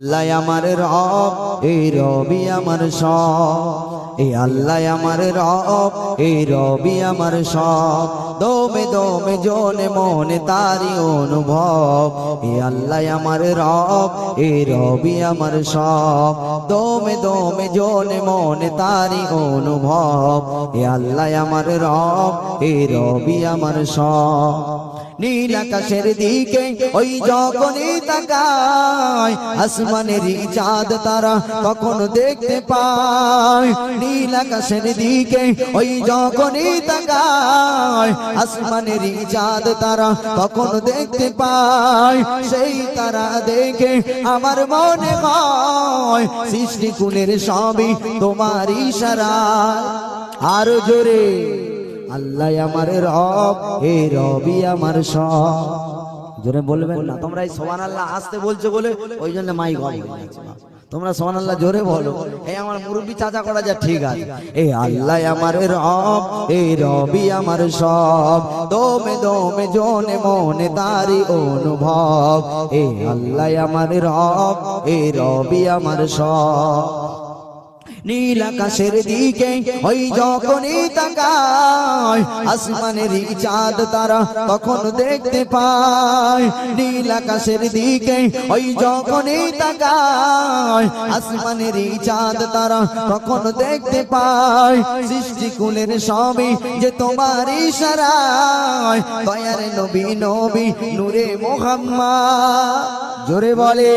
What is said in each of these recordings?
আল্লাহ আমার রব এই রবি আমার সব। এই আল্লাহ আমার রব এই রবি আমার সব। দমে দমে জনে মনে তারি অনুভব। এই আল্লাহ আমার রব এই রবি আমার সব। দমে দমে জনে মনে তারি অনুভব। এই আল্লাহ আমার রব এই রবি আমার সব। নীল আকাশের দিকে ওই যখনই তাকায়, আসমানের চাঁদ তারা কখন দেখতে পায়। নীল আকাশের দিকে ওই যখনই তাকায় আসমানের চাঁদ তারা কখন দেখতে পায়, সেই তারা দেখে আমার মনে হয় সৃষ্টি কুলের সবই তোমার ইশারা আরও জোরে, আল্লাহ আমার রব, হে রবি আমার সব জোরে বলবেন না, তোমরা এই সোমান আল্লাহ আসতে বলছো বলে ওই জন্য মাই বাবা। তোমরা সোমান আল্লাহ জোরে বলো। এই আমার মুরব্বী চাচা করা যা, ঠিক আছে। এ আল্লাহ আমার রব এই রবি আমার সব। দমে দমে জনে মনে তারি অনুভব। এ আল্লাহ আমার রব এই রবি আমার সব। নীল আকাশের দিকে ওই যখনই তাকায়। আসমানের চাঁদ তারা তখন দেখতে পায়? নীল আকাশের দিকে ওই যখনই তাকায়। আসমানের চাঁদ তারা তখন দেখতে পায়? সৃষ্টি কুলের সবই যে তোমার ইশারায়। দয়ার নবী নবী নূরে মোহাম্মদ। জোরে বলে।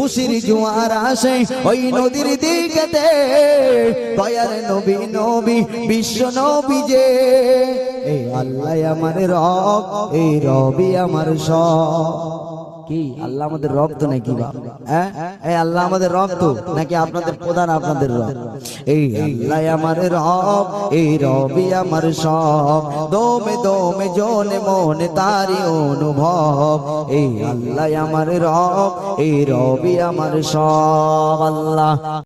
খুশির জোয়ার আসে ওই নদীর দিকেতে। দয়ার নবী নবী বিশ্ব নবী যে। এই আল্লাহ আমার রব এই রবি আমার সব। কি? আল্লাহ আমাদের রব তো নাকি হ্যাঁ? এই আল্লাহ আমাদের রব তো? নাকি আপনাদের প্রধান আপনাদের রব? এই আল্লাহ আমার রব, এই রবি আমার সব। দমে দমে জনে মনে তারি অনুভব। এই আল্লাহ আমার রব, এই রবি আমার সব। আল্লাহ